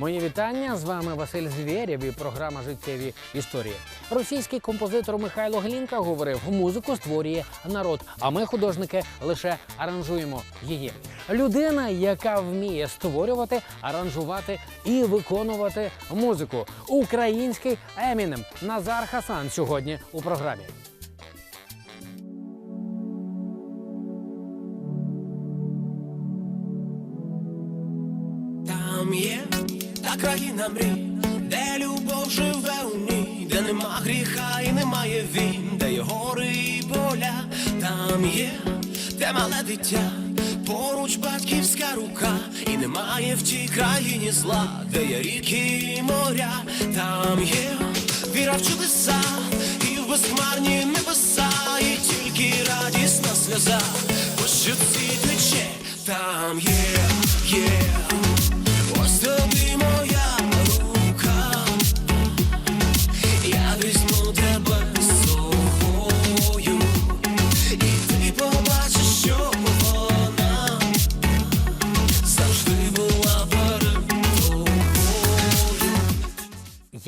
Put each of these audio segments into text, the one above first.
Мої вітання з вами Василь Звєрєв і програма Життєві історії. Російський композитор Михайло Глінка говорив: музику створює народ, а ми, художники, лише аранжуємо її. Людина, яка вміє створювати, аранжувати і виконувати музику. Український Емінем Назар Хасан сьогодні у програмі. Там є країна мрій, де любов живе у ній, де нема гріха і немає він, де є гори і поля, там є, де мале дитя, поруч батьківська рука, і немає в тій країні зла, де є ріки і моря, там є віра в чудеса, і в безхмарні небеса, і тільки радісна сльоза, по щоці тече, там є, є.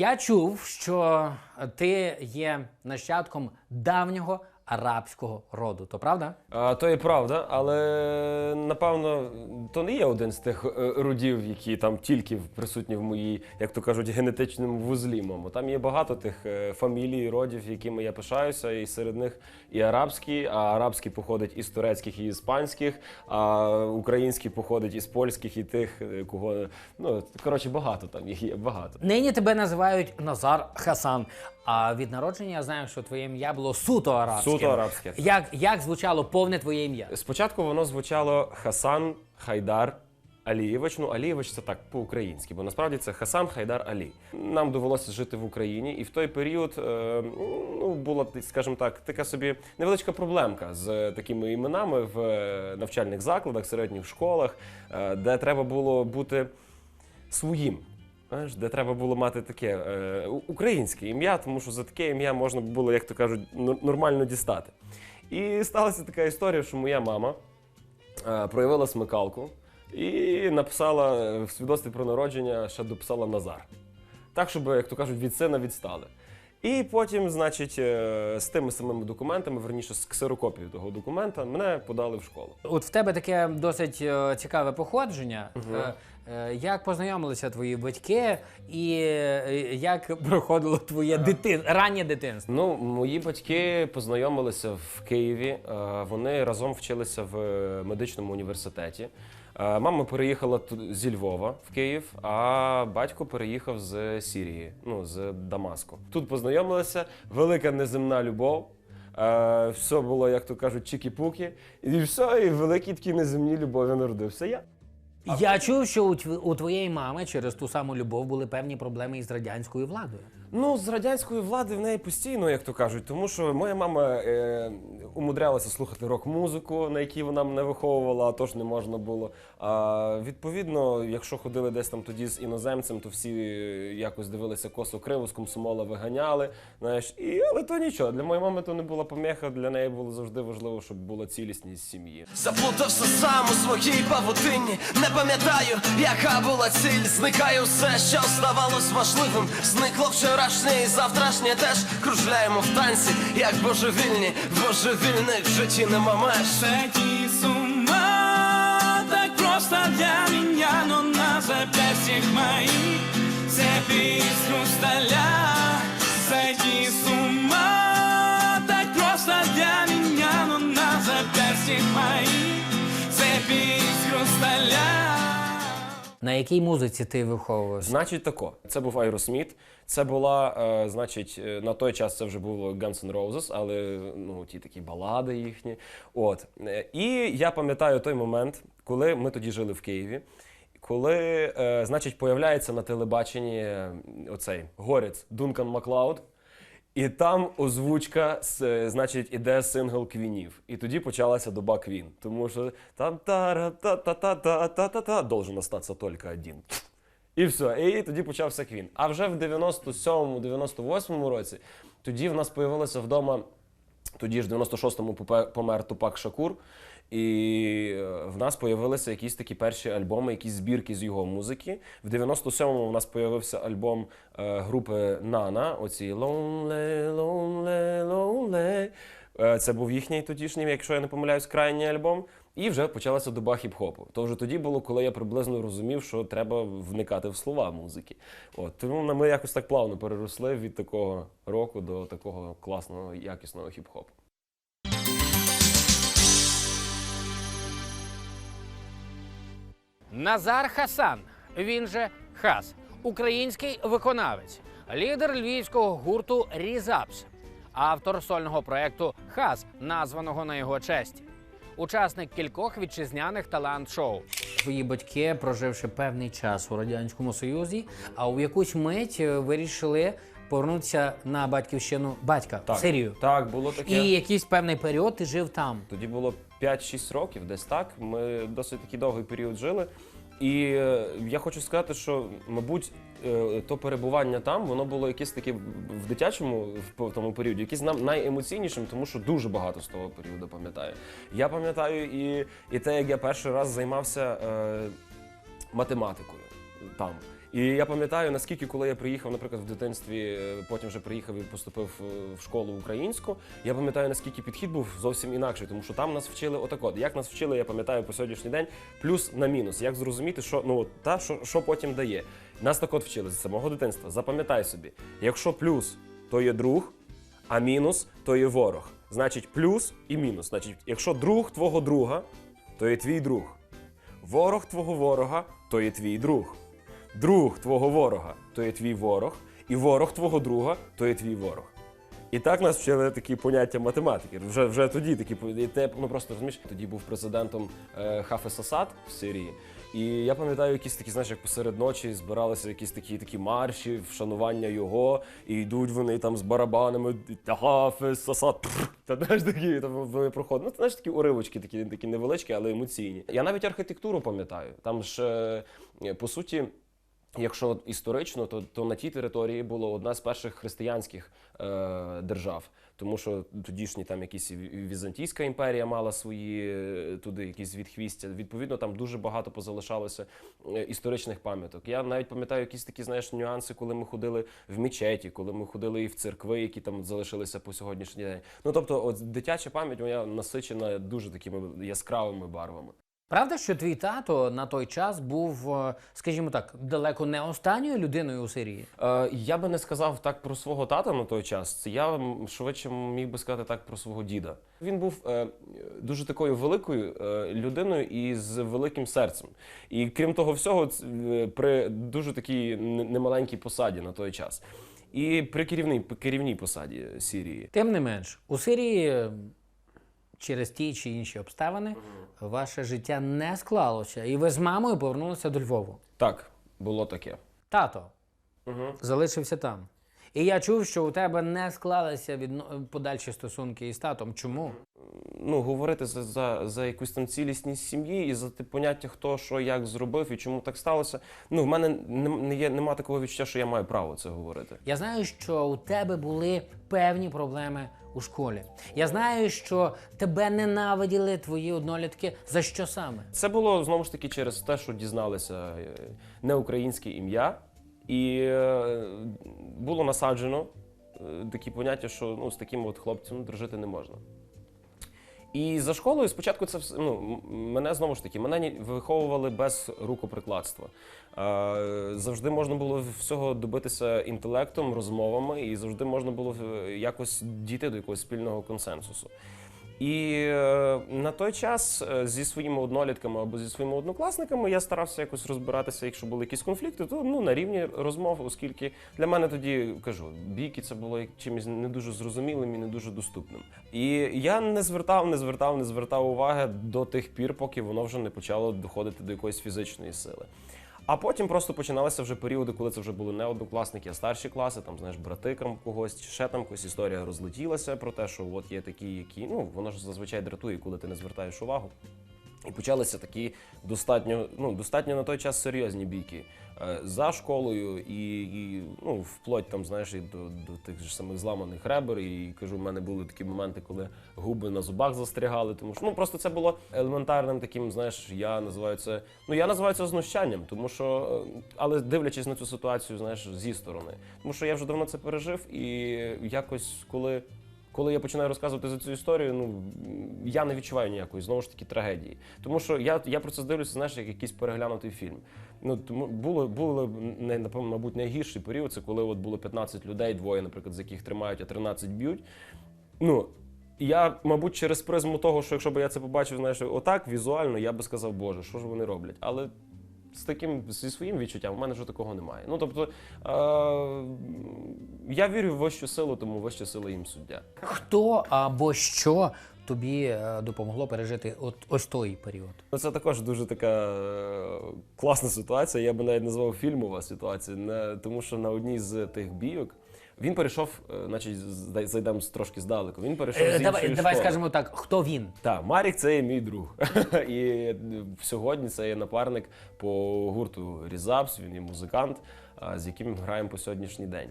Я чув, що ти є нащадком давнього арабського роду. То правда? А, то і правда, але напевно то не є один з тих е, родів, які там тільки присутні в моїй, як то кажуть, генетичному вузлі. Мамо. Там є багато тих е, фамілій, родів, якими я пишаюся, і серед них і арабські, а арабські походять із турецьких і іспанських, а українські походять із польських і тих, е, кого ну коротше багато там їх є багато. Нині тебе називають Назар Хасан. А від народження я знаю, що твоє ім'я було суто арабське. Суто арабське. Як, як звучало повне твоє ім'я? Спочатку воно звучало Хасан Хайдар Алієвич. Ну, Алієвич це так по-українськи, бо насправді це Хасан Хайдар Алі. Нам довелося жити в Україні, і в той період е, ну, була, скажімо так, така собі невеличка проблемка з такими іменами в е, навчальних закладах, середніх школах, е, де треба було бути своїм. Знаєш, де треба було мати таке е, українське ім'я, тому що за таке ім'я можна було, як то кажуть, нормально дістати. І сталася така історія, що моя мама е, проявила смикалку і написала е, в свідоцтві про народження, ще дописала Назар. Так, щоб, як то кажуть, від сина відстали. І потім, значить, е, з тими самими документами, верніше з ксерокопією того документа, мене подали в школу. От в тебе таке досить е, цікаве походження. Е, Як познайомилися твої батьки, і е, як проходило твоє дитин... раннє дитинство? Ну, мої батьки познайомилися в Києві. е, Вони разом вчилися в медичному університеті. Е, Мама переїхала зі Львова в Київ, а батько переїхав з Сірії, ну з Дамаску. Тут познайомилися, велика неземна любов. Е, Все було, як то кажуть, чікі-пуки. І все, і в великій такій неземній любові народився я. Я чув, що у, тв- у твоєї мами через ту саму любов були певні проблеми із радянською владою. Ну, з радянської влади в неї постійно, як то кажуть, тому що моя мама е, умудрялася слухати рок-музику, на якій вона мене виховувала, а то ж не можна було. А відповідно, якщо ходили десь там тоді з іноземцем, то всі е, якось дивилися косо криво, з комсомола виганяли. Знаєш, і але то нічого. Для моєї мами то не була поміха, для неї було завжди важливо, щоб була цілісність сім'ї. Заплутався сам у своїй павутині, не пам'ятаю, яка була ціль. Зникає все, що здавалось важливим. Зникло вчорашнє і завтрашнє теж кружляємо в танці, як божевільні, божевільних в житті нема меж. Просто для меня, но на запястьях моих цепи из хрусталя. Сойти с ума так просто для меня, но на запястьях моих цепи из хрусталя. На якій музиці ти виховувався? Значить, тако. Це був Aerosmith. Це була, е, значить, е, на той час це вже було Guns N' Roses, але ну ті такі балади їхні. От. Е, І я пам'ятаю той момент, коли ми тоді жили в Києві. Коли, е, значить, появляється на телебаченні е, оцей горець Дункан Маклауд, і там озвучка, з, е, значить, іде сингл Квінів. І тоді почалася доба Квін. Тому що там та та та та та та та та должен остатися тільки один. І все. І тоді почався Квін. А вже в 97-98 році тоді в нас появилося вдома. Тоді ж в 96-му помер Тупак Шакур. І е, в нас появилися якісь такі перші альбоми, якісь збірки з його музики. В 97-му в нас появився альбом е, групи Нана. Оці Lonely, Lonely, Lonely. Е, Це був їхній тодішній, якщо я не помиляюсь, крайній альбом. І вже почалася доба хіп-хопу. То вже тоді було, коли я приблизно розумів, що треба вникати в слова музики. От тому ми якось так плавно переросли від такого року до такого класного, якісного хіп-хопу. Назар Хасан, він же Хас, український виконавець, лідер львівського гурту Різапс, автор сольного проекту Хас, названого на його честь. Учасник кількох вітчизняних талант-шоу. Твої батьки, проживши певний час у радянському союзі, а у якусь мить е, вирішили повернутися на батьківщину батька в Сирію. Так, було таке. І якийсь певний період ти жив там. Тоді було 5-6 років, десь так. Ми досить такий довгий період жили. І е, я хочу сказати, що, мабуть, е, то перебування там, воно було якесь таке в дитячому в тому періоді, якесь нам найемоційнішим, тому що дуже багато з того періоду пам'ятаю. Я пам'ятаю і, і те, як я перший раз займався е, математикою там. І я пам'ятаю, наскільки, коли я приїхав, наприклад, в дитинстві, е, потім вже приїхав і поступив е, в школу українську. Я пам'ятаю, наскільки підхід був зовсім інакший, тому що там нас вчили отак от. Як нас вчили, я пам'ятаю по сьогоднішній день, плюс на мінус. Як зрозуміти, що ну та що, що потім дає. Нас так от вчили з самого дитинства. Запам'ятай собі, якщо плюс, то є друг, а мінус то є ворог. Значить, плюс і мінус. Значить, якщо друг твого друга, то є твій друг. Ворог твого ворога то є твій друг. Друг твого ворога то є твій ворог, і ворог твого друга то є твій ворог. І так нас вчили такі поняття математики. Вже, вже тоді такі ну просто розумієш, тоді був президентом е, Хафес Асад в Сирії. І я пам'ятаю, якісь такі, знаєш, як посеред ночі збиралися якісь такі такі марші, вшанування його, і йдуть вони там з барабанами «Та Хафес Асад. Та знаєш такі, там вони проходять. Ну, знаєш, такі уривочки, такі, такі невеличкі, але емоційні. Я навіть архітектуру пам'ятаю. Там ж, е, по суті. Якщо історично, то, то на тій території було одна з перших християнських е, держав, тому що тодішні там якісь Візантійська імперія мала свої е, туди якісь відхвістя. Відповідно, там дуже багато позалишалося е, історичних пам'яток. Я навіть пам'ятаю якісь такі знаєш нюанси, коли ми ходили в мечеті, коли ми ходили і в церкви, які там залишилися по сьогоднішній день. Ну тобто, от дитяча пам'ять моя насичена дуже такими яскравими барвами. Правда, що твій тато на той час був, е, скажімо так, далеко не останньою людиною у Сирії? Е, я би не сказав так про свого тата на той час. Я швидше міг би сказати так про свого діда. Він був е, дуже такою великою е, людиною і з великим серцем. І крім того всього, е, при дуже такій немаленькій посаді на той час. І при керівній, керівній посаді Сірії. Тим не менш, у Сирії через ті чи інші обставини ваше життя не склалося, і ви з мамою повернулися до Львову. Так, було таке. Тато Угу. залишився там. І я чув, що у тебе не склалися відно... подальші стосунки із татом. Чому? ну, говорити за, за, за якусь там цілісність сім'ї і за те поняття, хто що як зробив і чому так сталося. Ну, в мене не, не є, нема такого відчуття, що я маю право це говорити. Я знаю, що у тебе були певні проблеми у школі. Я знаю, що тебе ненавиділи твої однолітки. За що саме? Це було знову ж таки через те, що дізналися е, неукраїнське ім'я, і е, було насаджено е, такі поняття, що ну, з таким от хлопцем дружити не можна. І за школою спочатку це ну, мене знову ж таки мене виховували без рукоприкладства. Е, Завжди можна було всього добитися інтелектом, розмовами, і завжди можна було якось дійти до якогось спільного консенсусу. І е, на той час е, зі своїми однолітками або зі своїми однокласниками я старався якось розбиратися, якщо були якісь конфлікти, то ну на рівні розмов, оскільки для мене тоді кажу, бійки це було чимось не дуже зрозумілим і не дуже доступним. І я не звертав, не звертав, не звертав уваги до тих пір, поки воно вже не почало доходити до якоїсь фізичної сили. А потім просто починалися вже періоди, коли це вже були не однокласники, а старші класи, там знаєш, братикам когось, ще там якась історія розлетілася про те, що от є такі, які ну воно ж зазвичай дратує, коли ти не звертаєш увагу. І почалися такі достатньо, ну, достатньо на той час серйозні бійки за школою і, і ну, вплоть там, знаєш, і до, до тих же самих зламаних ребер. І кажу, в мене були такі моменти, коли губи на зубах застрягали. Тому що ну просто це було елементарним таким, знаєш, я називаю це. Ну я називаю це знущанням, тому що, е, але дивлячись на цю ситуацію, знаєш, зі сторони. Тому що я вже давно це пережив, і якось коли. Коли я починаю розказувати за цю історію, ну я не відчуваю ніякої знову ж таки трагедії. Тому що я, я про це здивлюся, знаєш, як якийсь переглянутий фільм. Ну тому було було не напевно, мабуть, найгірший період. Це коли от було 15 людей, двоє, наприклад, з яких тримають, а 13 б'ють. Ну я, мабуть, через призму того, що якщо б я це побачив, знаєш, отак візуально, я би сказав, Боже, що ж вони роблять? Але з таким зі своїм відчуттям у мене вже такого немає. Ну тобто е- я вірю в вищу силу, тому вища сила їм суддя. Хто або що тобі е, допомогло пережити от ось той період? Ну, це також дуже така е, класна ситуація. Я би навіть назвав фільмова ситуація, не, тому що на одній з тих бійок він перейшов, е, значить, зайдемо трошки здалеку. Він перейшов Е, з давай, іншої давай школи. скажемо так, хто він? Так, Марік це є мій друг. І е, сьогодні це є напарник по гурту Різапс, він є музикант, з яким ми граємо по сьогоднішній день.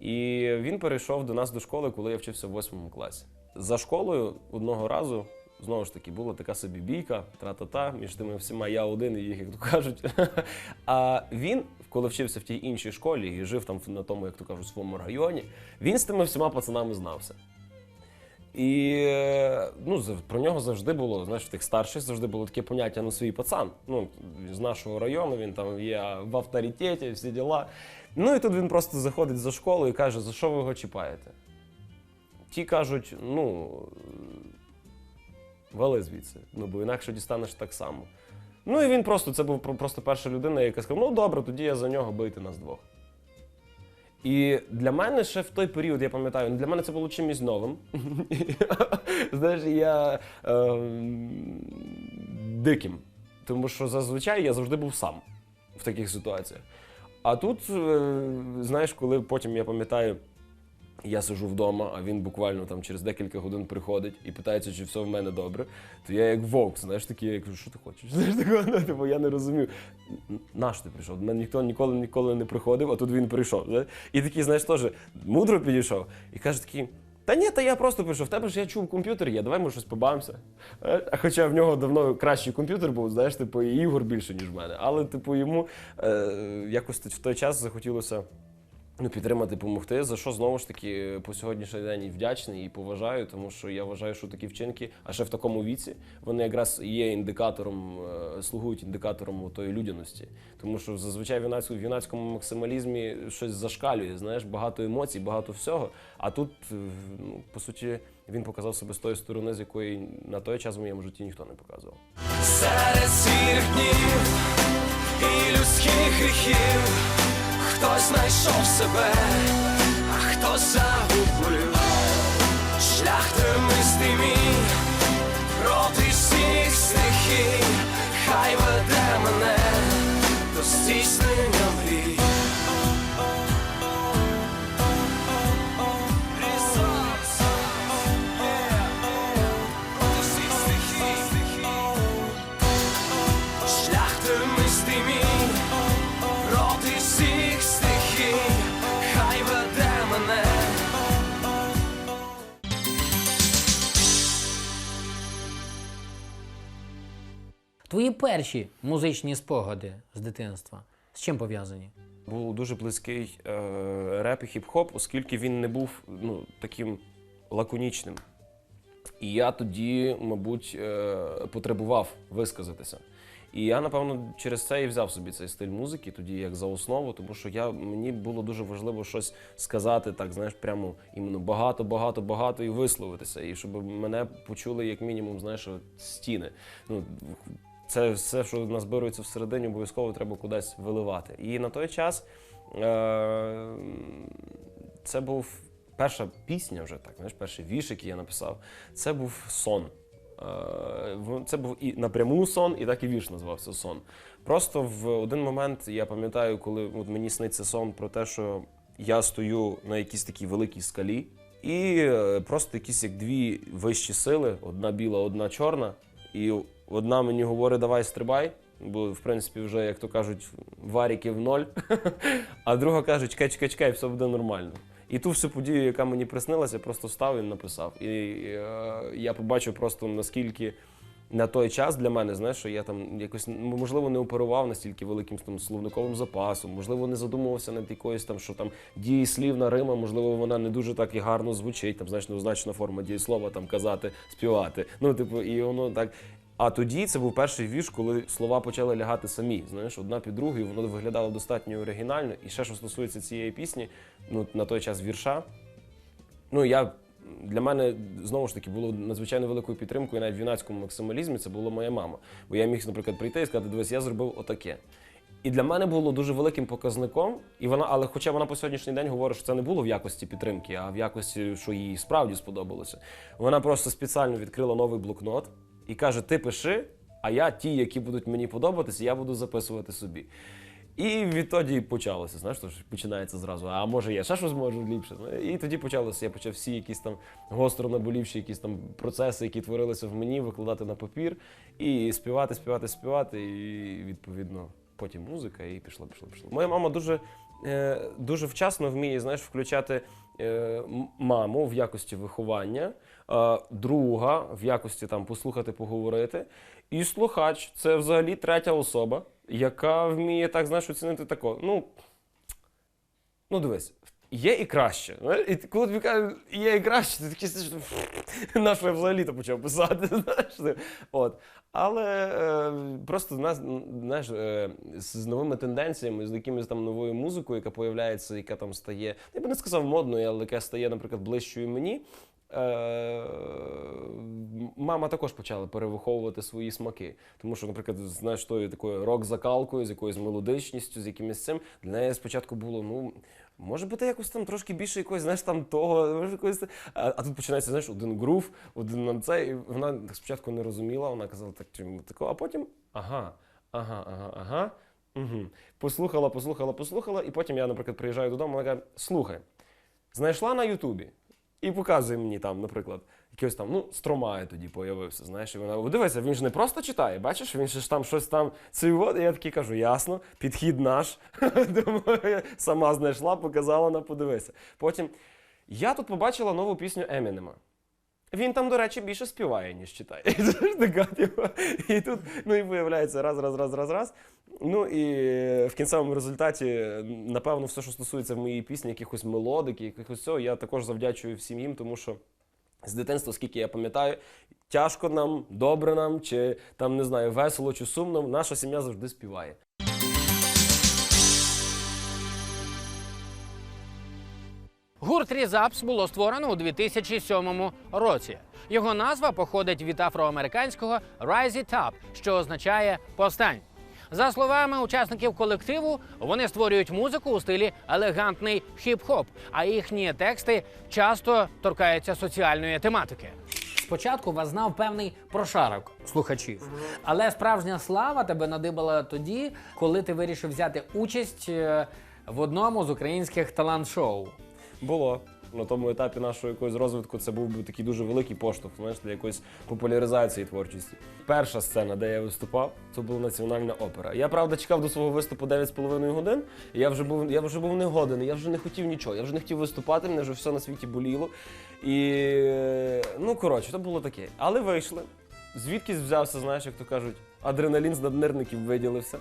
І він перейшов до нас до школи, коли я вчився в восьмому класі. За школою одного разу. Знову ж таки, була така собі бійка, тра-та-та, між тими всіма я один і їх, як то кажуть. А він, коли вчився в тій іншій школі і жив там на тому, як то кажуть, своєму районі, він з тими всіма пацанами знався. І е, ну, про нього завжди було, знаєш, в тих старших завжди було таке поняття ну свій пацан. Ну, з нашого району він там є в авторитеті, всі діла. Ну і тут він просто заходить за школу і каже, за що ви його чіпаєте? Ті кажуть, ну вали звідси, ну бо інакше дістанеш так само. Ну і він просто, це був просто перша людина, яка сказала, ну добре, тоді я за нього бийте нас двох. І для мене ще в той період, я пам'ятаю, для мене це було чимось новим. Знаєш, я ем, диким. Тому що зазвичай я завжди був сам в таких ситуаціях. А тут, е, знаєш, коли потім я пам'ятаю, я сижу вдома, а він буквально там через декілька годин приходить і питається, чи все в мене добре, то я як вовк, знаєш, такий, я кажу, що ти хочеш? Знаєш, такого, ну, типу, я не розумів. «Н- Наш ти прийшов? До мене ніхто ніколи ніколи не приходив, а тут він прийшов. знаєш. І такий, знаєш, теж мудро підійшов і каже такий. Та ні, та я просто прийшов. В тебе ж я чув комп'ютер є, давай ми щось побавимося. Е, А хоча в нього давно кращий комп'ютер був, знаєш, типу, ігор більше, ніж в мене. Але, типу, йому е, якось в той час захотілося ну, підтримати, допомогти, за що знову ж таки по сьогоднішній день і вдячний і поважаю, тому що я вважаю, що такі вчинки, а ще в такому віці, вони якраз є індикатором, е, слугують індикатором тої людяності. Тому що зазвичай в юнацькому, максималізмі щось зашкалює, знаєш, багато емоцій, багато всього. А тут, е, ну, по суті, він показав себе з тої сторони, з якої на той час в моєму житті ніхто не показував. Серед сірих днів і людських гріхів хтось знайшов себе, а хтось загубив? Шлях тернистий мій проти всіх стихій, хай веде Твої перші музичні спогади з дитинства з чим пов'язані? був дуже близький е, реп і хіп-хоп, оскільки він не був ну, таким лаконічним. І я тоді, мабуть, е, потребував висказатися. І я, напевно, через це і взяв собі цей стиль музики, тоді як за основу, тому що я, мені було дуже важливо щось сказати, так, знаєш, прямо іменно багато, багато, багато і висловитися. І щоб мене почули, як мінімум, знаєш, стіни. Ну, це все, що назбирується всередині, обов'язково треба кудись виливати. І на той час е- це був перша пісня, вже так, знаєш, перший вірш, який я написав. Це був сон. Е, Це був і напряму сон, і так і вірш називався сон. Просто в один момент я пам'ятаю, коли от мені сниться сон про те, що я стою на якійсь такій великій скалі, і е, просто якісь як дві вищі сили, одна біла, одна чорна. І Одна мені говорить, давай стрибай, бо в принципі вже, як то кажуть, варіків ноль. А друга каже, чекай, чекай, чекай, все буде нормально. І ту всю подію, яка мені приснилася, просто став і написав. І е, я побачив просто наскільки на той час для мене, знаєш, що я там якось можливо не оперував настільки великим там словниковим запасом, можливо, не задумувався над якоюсь там, що там дієслівна Рима, можливо, вона не дуже так і гарно звучить, там знаєш, неозначена форма дієслова, там казати, співати. Ну, типу, і воно так. А тоді це був перший вірш, коли слова почали лягати самі. Знаєш, одна під другою, воно виглядало достатньо оригінально. І ще що стосується цієї пісні, ну на той час вірша. Ну я для мене знову ж таки було надзвичайно великою підтримкою навіть в юнацькому максималізмі. Це була моя мама. Бо я міг, наприклад, прийти і сказати, дивись, я зробив отаке. І для мене було дуже великим показником, і вона, але хоча вона по сьогоднішній день говорить, що це не було в якості підтримки, а в якості, що їй справді сподобалося. Вона просто спеціально відкрила новий блокнот і каже: Ти пиши, а я ті, які будуть мені подобатися, я буду записувати собі. І відтоді почалося. Знаєш, то ж починається зразу. А може я ще щось можу ліпше. І тоді почалося. Я почав всі якісь там гостро наболівші, якісь там процеси, які творилися в мені, викладати на папір і співати, співати, співати. І відповідно потім музика, і пішло, пішло, пішло. Моя мама дуже, е, дуже вчасно вміє, знаєш, включати е, маму в якості виховання, друга в якості там послухати, поговорити. І слухач це взагалі третя особа, яка вміє так, знаєш, оцінити тако. Ну, ну дивись. Є і краще. І коли тобі кажуть, є і краще, ти такий що я взагалі то почав писати. Знаєш. От. Але е, просто знаєш, е, з, новими тенденціями, з якимось там новою музикою, яка появляється, яка там стає, я би не сказав модною, але яка стає, наприклад, ближчою мені. Е, мама також почала перевиховувати свої смаки. Тому що, наприклад, знаєш, тою такою рок-закалкою, з якоюсь мелодичністю, з якимось цим, для неї спочатку було, ну. Може бути якось там трошки більше якогось, знаєш, там того, може якось. А, а тут починається, знаєш, один грув, один на це, і вона спочатку не розуміла, вона казала так, чому такого, а потім ага, ага, ага, ага. Угу. Послухала, послухала, послухала, і потім я, наприклад, приїжджаю додому, вона каже: слухай, знайшла на Ютубі і показує мені там, наприклад, якийсь там, ну, Стромає тоді появився, знаєш, і вона, «О, дивися, він ж не просто читає, бачиш, він ж там щось там от, і я такий кажу, ясно, підхід наш. Думаю, сама знайшла, показала на подивися. Потім я тут побачила нову пісню Емінема. Він там, до речі, більше співає, ніж читає. Типу, І тут, ну і виявляється раз, раз, раз, раз, раз. Ну і в кінцевому результаті, напевно, все, що стосується в моїй пісні, якихось мелодик, якихось цього, я також завдячую всім їм, тому що з дитинства, скільки я пам'ятаю, тяжко нам, добре нам, чи там не знаю, весело чи сумно, наша сім'я завжди співає. Гурт Різапс було створено у 2007 році. Його назва походить від афроамериканського «Rise it up», що означає повстань. За словами учасників колективу, вони створюють музику у стилі елегантний хіп-хоп, а їхні тексти часто торкаються соціальної тематики. Спочатку вас знав певний прошарок слухачів, але справжня слава тебе надибала тоді, коли ти вирішив взяти участь е, в одному з українських талант-шоу. Було. На тому етапі нашого якогось розвитку це був би такий дуже великий поштовх знаєш, для якоїсь популяризації творчості. Перша сцена, де я виступав, це була національна опера. Я правда чекав до свого виступу 9,5 годин. І я вже був, я вже був не годен, я вже не хотів нічого. Я вже не хотів виступати, мене вже все на світі боліло. І ну коротше, то було таке. Але вийшли. Звідкись взявся, знаєш, як то кажуть, адреналін з наднирників виділився.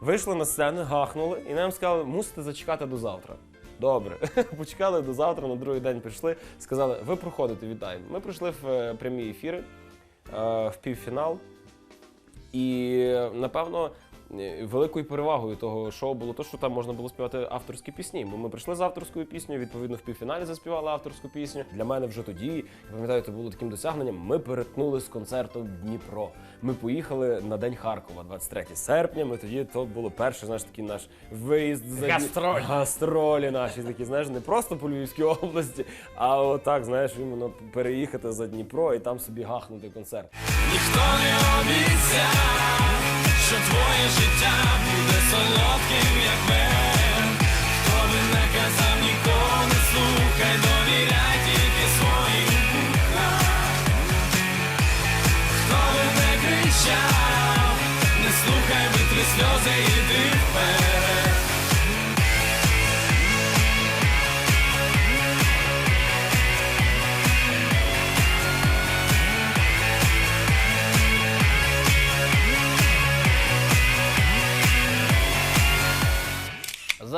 Вийшли на сцену, гахнули, і нам сказали, мусите зачекати до завтра. Добре, почекали до завтра, на другий день прийшли, сказали, ви проходите, вітаємо. Ми прийшли в е, прямі ефіри, е, в півфінал. І напевно великою перевагою того шоу було те, що там можна було співати авторські пісні. Бо ми прийшли з авторською піснею, відповідно, в півфіналі заспівали авторську пісню. Для мене вже тоді, я пам'ятаю, це було таким досягненням. Ми перетнули з концерту в Дніпро. Ми поїхали на День Харкова, 23 серпня. Ми тоді то було перший, знаєш, такий наш виїзд за Гастроль. гастролі наші такі, знаєш, не просто по Львівській області, а отак, знаєш, іменно переїхати за Дніпро і там собі гахнути концерт. Ніхто не обіцяв, що твоє життя буде солодким, як мед Хто би не казав, нікого не слухай, довіряй тільки своїм Хто би не кричав, не слухай витри сльози.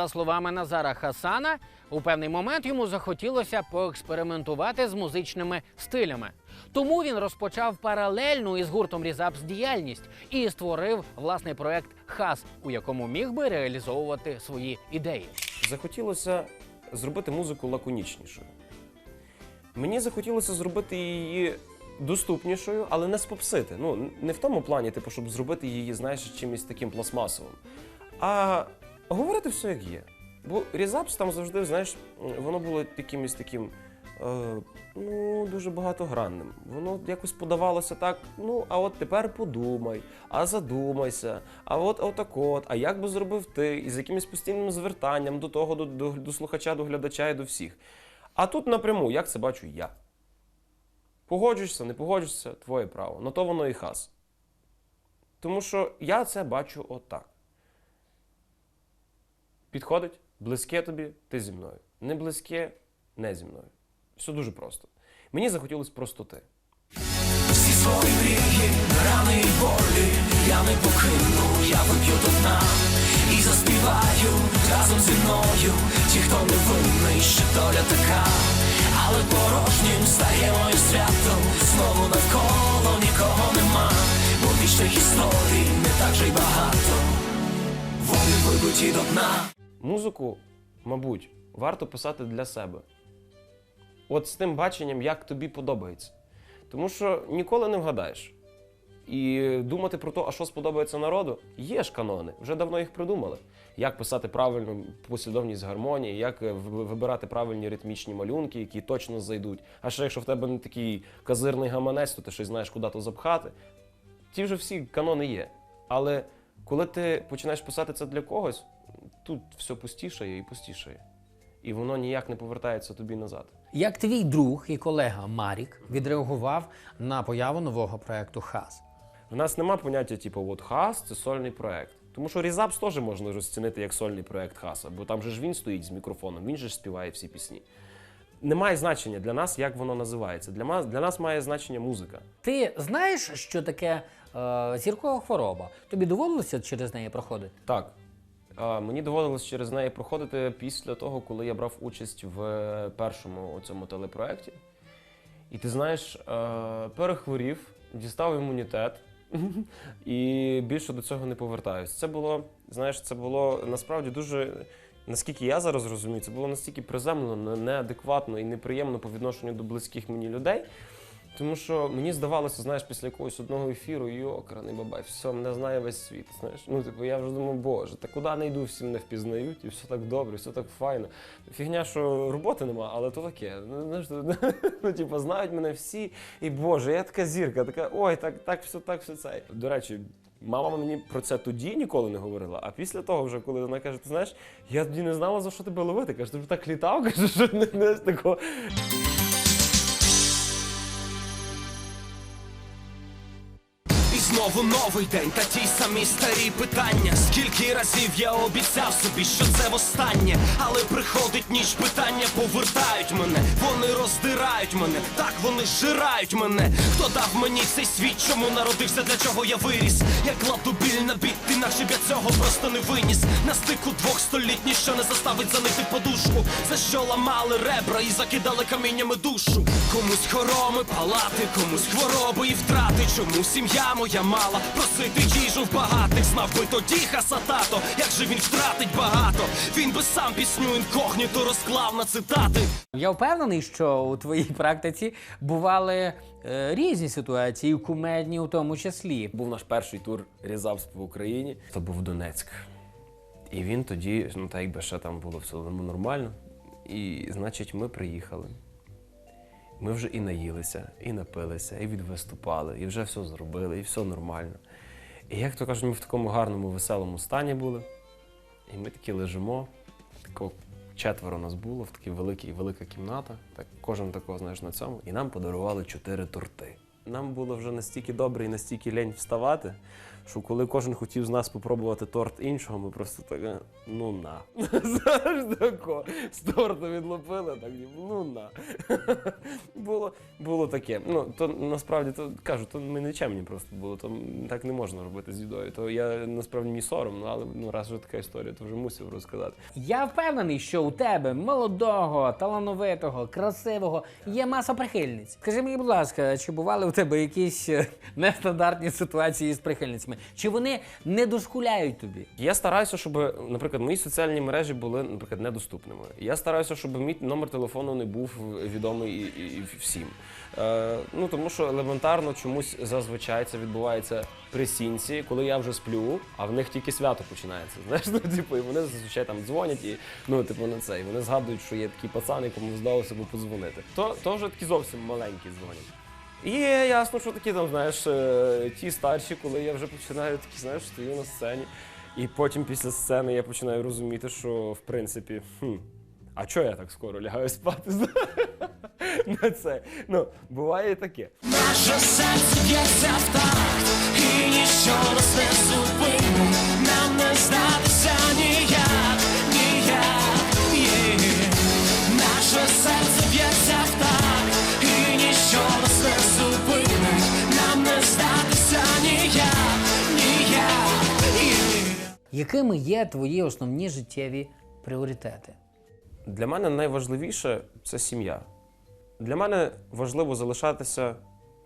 За словами Назара Хасана, у певний момент йому захотілося поекспериментувати з музичними стилями. Тому він розпочав паралельну із гуртом Різапс діяльність і створив власний проект Хас, у якому міг би реалізовувати свої ідеї. захотілося зробити музику лаконічнішою. Мені захотілося зробити її доступнішою, але не спопсити. Ну, не в тому плані, типу, щоб зробити її, знаєш, чимось таким пластмасовим. А говорити все як є. Бо різапс там завжди, знаєш, воно було якимось таким. Е, ну, дуже багатогранним. Воно якось подавалося так. Ну, а от тепер подумай, а задумайся, а от отак от, а як би зробив ти, і з якимось постійним звертанням до того, до, до, до слухача, до глядача і до всіх. А тут напряму, як це бачу я. Погоджуєшся, не погоджуєшся, твоє право. На то воно і хас. Тому що я це бачу отак. Підходить, близьке тобі, ти зі мною. Не близьке, не зі мною. Все дуже просто. Мені захотілося простоти. Всі свої мрії, рани і болі, я не покину, я вип'ю до дна і заспіваю разом зі мною. Ті, хто не винний, ще доля така, але порожнім стає моє свято. Знову навколо нікого нема, бо вічних історій не так же й багато. Вони вибиті до дна. Музику, мабуть, варто писати для себе. От з тим баченням, як тобі подобається. Тому що ніколи не вгадаєш. І думати про те, а що сподобається народу, є ж канони, вже давно їх придумали. Як писати правильну послідовність гармонії, як е, вибирати правильні ритмічні малюнки, які точно зайдуть. А ще якщо в тебе не такий казирний гаманець, то ти щось знаєш, куди то запхати. Ті вже всі канони є. Але коли ти починаєш писати це для когось, тут все пустішає і пустішає. І воно ніяк не повертається тобі назад. Як твій друг і колега Марік відреагував на появу нового проекту Хас? В нас нема поняття, типу, от хас це сольний проект. Тому що Різапс теж можна розцінити як сольний проект хаса, бо там же ж він стоїть з мікрофоном, він же ж співає всі пісні. Немає значення для нас, як воно називається. Для нас, для нас має значення музика. Ти знаєш, що таке е, зіркова хвороба? Тобі доводилося через неї проходити? Так. Мені доводилось через неї проходити після того, коли я брав участь в першому цьому телепроекті. І ти знаєш, е, перехворів, дістав імунітет і більше до цього не повертаюсь. Це було, знаєш, це було насправді дуже. Наскільки я зараз розумію, це було настільки приземлено, неадекватно і неприємно по відношенню до близьких мені людей. Тому що мені здавалося, знаєш, після якогось одного ефіру, йоканий бабай, все, мене знає весь світ. Знаєш, ну типу, я вже думав, боже, та куди не йду, всі мене впізнають, і все так добре, все так файно. Фігня, що роботи нема, але то таке. Ну, знаєш, ну, типу, знають мене всі, і боже, я така зірка, така, ой, так, так, все, так, все це. До речі. Мама мені про це тоді ніколи не говорила, а після того, вже коли вона каже, ти знаєш, я тоді не знала, за що тебе ловити. Каже, ти вже так літав, каже, що не знаєш такого. Знову новий день та ті самі старі питання. Скільки разів я обіцяв собі, що це востаннє, але приходить ніч питання, повертають мене, вони роздирають мене, так вони зжирають мене. Хто дав мені цей світ, чому народився, для чого я виріс? Як клав біль на біт, інакше б я цього просто не виніс. На стику двох століть ніщо не заставить занити подушку. За що ламали ребра і закидали каміннями душу. Комусь хороми палати, комусь хвороби і втрати. Чому сім'я моя мала просити їжу в багатих? Знав би тоді хасатато, як же він втратить багато. Він би сам пісню інкогніто розклав на цитати. Я впевнений, що у твоїй практиці бували е, різні ситуації, кумедні у тому числі. Був наш перший тур Різавс по Україні. То був Донецьк. І він тоді, ну так якби ще там було все нормально. І, значить, ми приїхали. Ми вже і наїлися, і напилися, і відвиступали, і вже все зробили, і все нормально. І як то кажуть, ми в такому гарному, веселому стані були. І ми такі лежимо, тако четверо нас було, в такій великій велика кімната. Так, кожен такого, знаєш, на цьому. І нам подарували чотири торти. Нам було вже настільки добре і настільки лень вставати, що коли кожен хотів з нас попробувати торт іншого, ми просто так, е, ну на. Знаєш, з торту відлупили, так ну на. було, було таке. Ну, то насправді то кажу, то ми нечемні просто було, то так не можна робити з їдою. То я насправді мені соромно, але ну, раз вже така історія, то вже мусив розказати. Я впевнений, що у тебе молодого, талановитого, красивого є маса прихильниць. Скажи мені, будь ласка, чи бували у тебе якісь е, нестандартні ситуації з прихильницями? Чи вони не дошкуляють тобі? Я стараюся, щоб, наприклад, мої соціальні мережі були, наприклад, недоступними. Я стараюся, щоб мій номер телефону не був відомий і, і, всім. Е, ну тому що елементарно чомусь зазвичай це відбувається при сінці, коли я вже сплю, а в них тільки свято починається. Знаєш, ну типу, і вони зазвичай там дзвонять і ну, типу, на це. І вони згадують, що є такий пацан, якому здалося би подзвонити. То, то вже такі зовсім маленькі дзвонять. І ясно, що такі там, знаєш, е, ті старші, коли я вже починаю такі, знаєш, стою на сцені. І потім після сцени я починаю розуміти, що в принципі, хм, а чого я так скоро лягаю спати? На це. Ну, буває і таке. Наше серце б'ється в такт, і Якими є твої основні життєві пріоритети? Для мене найважливіше це сім'я. Для мене важливо залишатися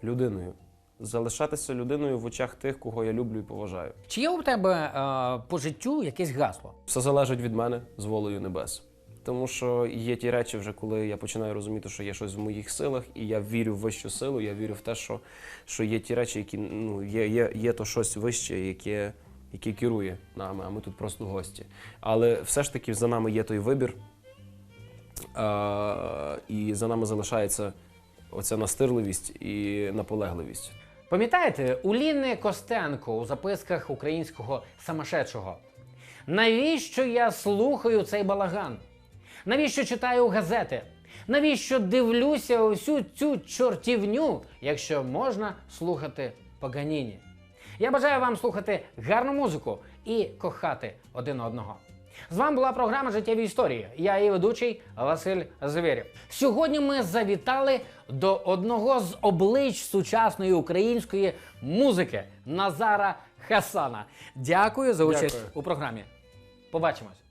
людиною, залишатися людиною в очах тих, кого я люблю і поважаю. Чи є у тебе е, по життю якесь гасло? Все залежить від мене з волею небес. Тому що є ті речі, вже коли я починаю розуміти, що є щось в моїх силах, і я вірю в вищу силу, я вірю в те, що, що є ті речі, які ну, є, є, є то щось вище, яке, яке керує нами, а ми тут просто гості. Але все ж таки за нами є той вибір, і за нами залишається оця настирливість і наполегливість. Пам'ятаєте, у Ліни Костенко у записках українського самошедшого. Навіщо я слухаю цей балаган? Навіщо читаю газети? Навіщо дивлюся усю цю чортівню, якщо можна слухати Паганіні? Я бажаю вам слухати гарну музику і кохати один одного. З вами була програма Життєві історії. Я її ведучий Василь Звєрєв. Сьогодні ми завітали до одного з облич сучасної української музики Назара Хасана. Дякую за участь Дякую. у програмі. Побачимось.